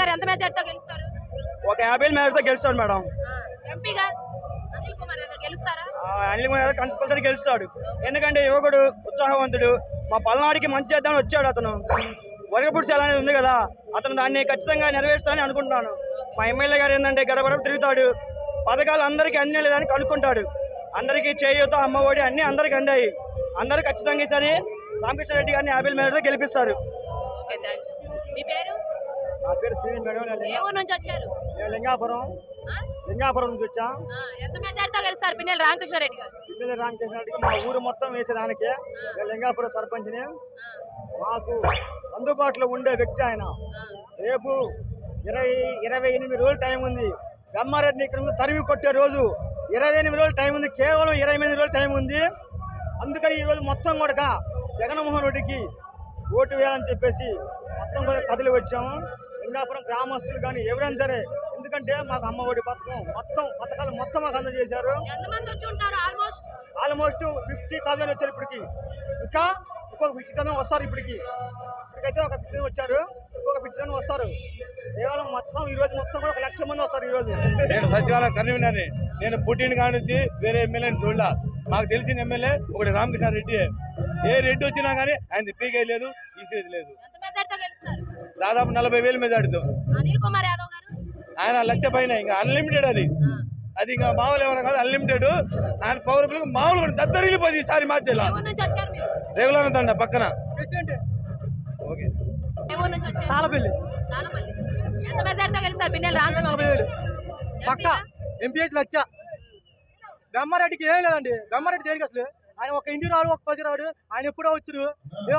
గారు ఎంత మెజార్టీతో గెలుస్తారు? ఒక యాభై మేరతో గెలుస్తాడు మేడం. ఎంపీగా అనిల్ కుమార్ యాదవ్ గెలుస్తారా? అనిల్ కుమార్ కంపల్సరీ గెలుస్తాడు. ఎందుకంటే యువకుడు ఉత్సాహవంతుడు మా పల్నాడికి మంచి చేద్దామని వచ్చాడు అతను. వరగపుడిచాల అనేది ఉంది కదా అతను దాన్ని ఖచ్చితంగా నెరవేరుస్తానని అనుకుంటున్నాను. మా ఎమ్మెల్యే గారు ఏంటంటే గడపడ తిరుగుతాడు. పథకాలు అందరికీ అన్ని లేదని కనుక్కుంటాడు. అందరికీ చేయూత అమ్మఒడి అన్ని అందరికీ అందాయి. అందరూ ఖచ్చితంగా ఈసారి రామకృష్ణ రెడ్డి గారిని యాభై మేరతో గెలిపిస్తారు. మీ పేరు? నా పేరు మేడం ఏ ఊరు నుంచి వచ్చారు? నేను లింగాపురం? లింగాపురం నుంచి వచ్చా. ఆ, ఎంత మెజార్టీతో గెలుస్తారు పిన్నెల రామకృష్ణ రెడ్డి గారు? పిల్లల రామకృష్ణ రెడ్డికి మా ఊరు మొత్తం వేసేదానికి. నేను లింగాపురం సర్పంచ్ని. ఆ, మాకు అందుబాటులో ఉండే వ్యక్తి ఆయన. ఆ. రేపు ఇరవై ఇరవై ఎనిమిది రోజులు టైం ఉంది. బ్రహ్మారెడ్డిని ఇక్కడ తరిమి కొట్టే రోజు ఇరవై ఎనిమిది రోజులు టైం ఉంది. కేవలం ఇరవై ఎనిమిది రోజులు టైం ఉంది. అందుకని ఈ రోజు మొత్తం కూడా జగన్మోహన్ రెడ్డికి ఓటు వేయాలని చెప్పేసి మొత్తం కూడా కదిలి వచ్చాము. లింగాపురం గ్రామస్తులు కానీ ఎవరైనా సరే ఎందుకంటే మాకు అమ్మ ఒడి పథకం మొత్తం పథకాలు మొత్తం మాకు అందజేశారు. ఎంతమంది వచ్చి ఉంటారు ఆల్మోస్ట్ ఆల్మోస్ట్ ఫిఫ్టీ థౌసండ్ వచ్చారు ఇప్పటికి. ఇంకా ఇంకొక ఫిఫ్టీ థౌసండ్ వస్తారు ఇప్పటికి. ఇప్పటికైతే ఒక ఫిఫ్టీ వచ్చారు. ఇంకొక ఫిఫ్టీ థౌసండ్ వస్తారు. కేవలం మొత్తం ఈ రోజు మొత్తం కూడా ఒక లక్ష మంది వస్తారు ఈ రోజు. నేను సచివాలయ కన్వీనర్ని. నేను పుట్టిన కానించి వేరే ఎమ్మెల్యేని చూడలా. నాకు తెలిసిన ఎమ్మెల్యే ఒకటి రామకృష్ణ రెడ్డి ఏ రెడ్డి వచ్చినా కానీ ఆయన పీకే లేదు ఈసేది లేదు. దాదాపు నలభై వేలు మెజార్టీతో అనిల్ కుమార్ యాదవ్ గారు? ఆయన లక్ష పైన ఇంకా అన్లిమిటెడ్ అది. అది ఇంకా మామూలు ఏమైనా కాదు అన్లిమిటెడ్ ఆయన పవర్ఫుల్ మామూలు దద్దరిల్లిపోతుంది ఈసారి మధ్యలో ఏ ఊరు నుంచి వచ్చారు మీరు? రెగ్యులర్ తండ పక్కన. ఓకే. తాళపల్లి. ఎంత మెజార్టీతో పిన్నెల నలభై వేలు పక్క. ఎంపీహెచ్ లచ్చ. బ్రహ్మారెడ్డికి ఏం లేదండి. బ్రహ్మారెడ్డి దేనికి అసలు? ఆయన ఒక ఇంటి రాడు ఒక పది రాడు. ఆయన ఎప్పుడో వచ్చాడు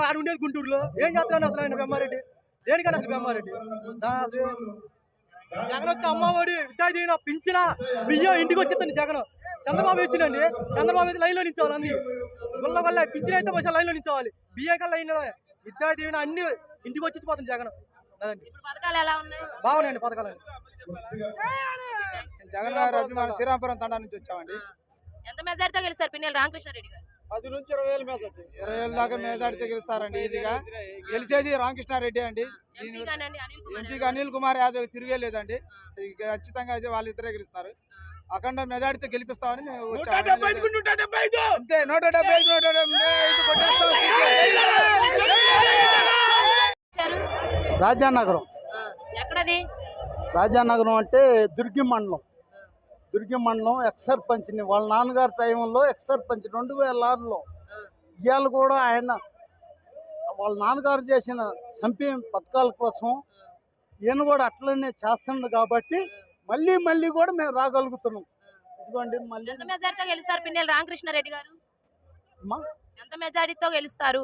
ఆడ ఉండేది గుంటూరులో. ఏం చేస్తున్నాడు అసలు ఆయన బ్రహ్మారెడ్డి? దేనికన్నా బ్రహ్మారెడ్డి. జగన్ వచ్చి అమ్మఒడి విద్యా దీవెన పింఛన బియ్యం ఇంటికి వచ్చిందండి జగన్. చంద్రబాబు ఇచ్చిందండి చంద్రబాబు వచ్చి లైన్లో నించోవాలి అన్ని. గుళ్ళ వల్ల పింఛన అయితే వచ్చి లైన్లో నించోవాలి. బియ్యం కల్లా లైన్లో విద్యా దీవెన అన్ని ఇంటికి వచ్చి పోతుంది జగన్. అదండి. ఇప్పుడు పథకాలు ఎలా ఉన్నాయి? బాగున్నాయండి పథకాలు. జగన్ గారు అభిమాన శ్రీరాంపురం తండా నుంచి వచ్చామండి. ఎంత మెజార్టీతో గెలుస్తారు పిన్నెల రామకృష్ణ రెడ్డి గారు? పది నుంచి ఇరవై వేల మీద ఇరవై వేల దాకా మేజాడితే గెలుస్తారండి ఈజీగా. గెలిచేది రామకృష్ణారెడ్డి అండి. ఎంపీ గానండి అనిల్ కుమార్ ఎంపీకి అనిల్ కుమార్ యాదవ్ తిరిగేలేదండి ఇక ఖచ్చితంగా అయితే వాళ్ళిద్దరే గెలుస్తారు. అఖండ మెజారిటీతో గెలిపిస్తామని మేము. అంతే నూట డెబ్బై ఐదు నూట డెబ్బై ఐదు కొట్టేస్తాం. రాజానగరం. ఎక్కడది? రాజానగరం అంటే దుర్గి మండలం. దుర్గి మండలం ఎక్స్ సర్పంచ్ని. వాళ్ళ నాన్నగారి టైంలో ఎక్స్ సర్పంచ్ రెండు వేల ఆరులో. ఇవాళ కూడా ఆయన వాళ్ళ నాన్నగారు చేసిన సంక్షేమ పథకాల కోసం ఈయన కూడా అట్లనే చేస్తున్నాడు కాబట్టి మళ్ళీ మళ్ళీ కూడా మేము రాగలుగుతున్నాం. ఇదిగోండి మళ్ళీ ఎంత మెజార్టీతో గెలుస్తారు పిన్నెల గారు? ఎంత మెజార్టీతో గెలుస్తారు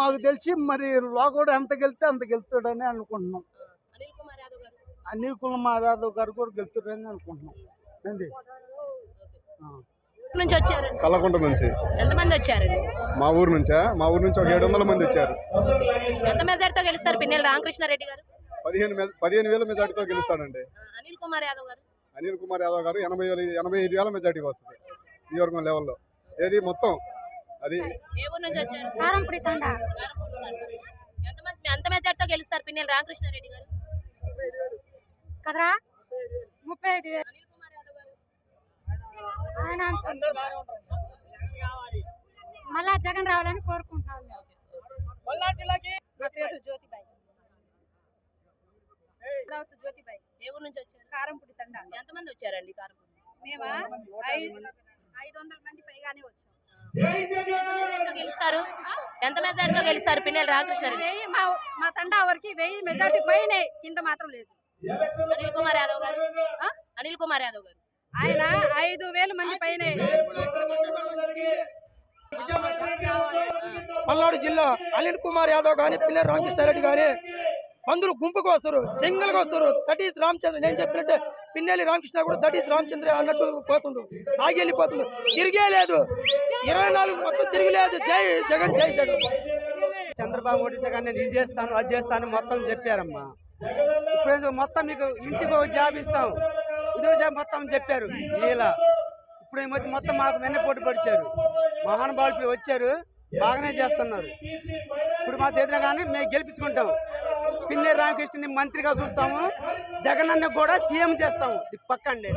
మాకు తెలిసి మరి లోగోడు ఎంత గెలితే అంత గెలుతాడని అనుకుంటున్నాం. అనిల్ కుమార్ యాదవ్ గారు కూడా గెలుతాడని అనుకుంటున్నాం. ఏంది? నుంచి వచ్చారు కల్లకుంట నుంచి. ఎంతమంది వచ్చారు మా ఊరు నుంచా? మా ఊరు నుంచి ఒక ఏడు వందల మంది వచ్చారు. ఎంత మెజార్టీతో గెలుస్తారు పిన్నెల రామకృష్ణ రెడ్డి గారు? పదిహేను పదిహేను వేల మెజార్టీతో గెలుస్తాడండి. అనిల్ కుమార్ యాదవ్ గారు? అనిల్ కుమార్ యాదవ్ గారు ఎనభై వేల ఎనభై ఐదు వేల మెజార్టీకి వస్తుంది నియోజకవర్గం లెవెల్లో. ఏది మొత్తం? అది ఏ ఊరు నుంచి వచ్చారు? కారంపొడి తండ. ఎంతమంది ఎంత మెజార్టీతో గెలుస్తారు పిన్నెల రామకృష్ణ రెడ్డి గారు? కదరా? ముప్పై ఐదు వేలు అనిల్ కుమార్ యాదవ్ గారు మళ్ళా జగన్ రావాలని. నా పేరు జ్యోతిబాయి. రావుతు జ్యోతిబాయి. ఏ ఊరు నుంచి వచ్చారు? కారంపూడి తండ. ఎంతమంది వచ్చారండి కారంపూడి? మేమా? ఐదు వందల మంది పైగానే వచ్చాం. గెలుస్తారు? ఎంత మెజార్టీతో గెలుస్తారు పిన్నెల రామకృష్ణ వెయ్యి మా మా తండా వరకు వెయ్యి మెజార్టీ పైన కింద మాత్రం లేదు. అనిల్ కుమార్ యాదవ్ గారు? అనిల్ కుమార్ యాదవ్ గారు. ఆయన ఐదు వేల. మంది పైన. పల్నాడు జిల్లా అనిల్ కుమార్ యాదవ్ కానీ పిల్లర్ రామకృష్ణారెడ్డి కానీ పందులు గుంపుకు వస్తారు సింగిల్గా వస్తారు. దట్ ఈస్ రామచంద్ర నేను చెప్పినట్టే పిన్నెల్లి రామకృష్ణ కూడా దట్ ఈస్ రామచంద్ర అన్నట్టు పోతుండు సాగి వెళ్ళిపోతుండు. తిరిగే లేదు. ఇరవై నాలుగు మొత్తం తిరిగిలేదు జై జగన్ జై జగన్. చంద్రబాబు ఓడిసా కానీ నేను ఇది చేస్తాను అది చేస్తాను మొత్తం చెప్పారమ్మా. ఇప్పుడు మొత్తం మీకు ఇంటికి జాబ్ ఇస్తాం. ఇదో మొత్తం చెప్పారు. ఇలా. ఇప్పుడు ఏమొచ్చి మొత్తం మాకు వెన్నపోటు పడిచారు. మహానుభావులు వచ్చారు. బాగానే చేస్తున్నారు. ఇప్పుడు మా దగ్గర కానీ మేము గెలిపించుకుంటాం. పిన్నె రామకృష్ణని మంత్రిగా చూస్తాము. జగన్ అన్న కూడా సీఎం చేస్తాము. ఇది పక్కండి.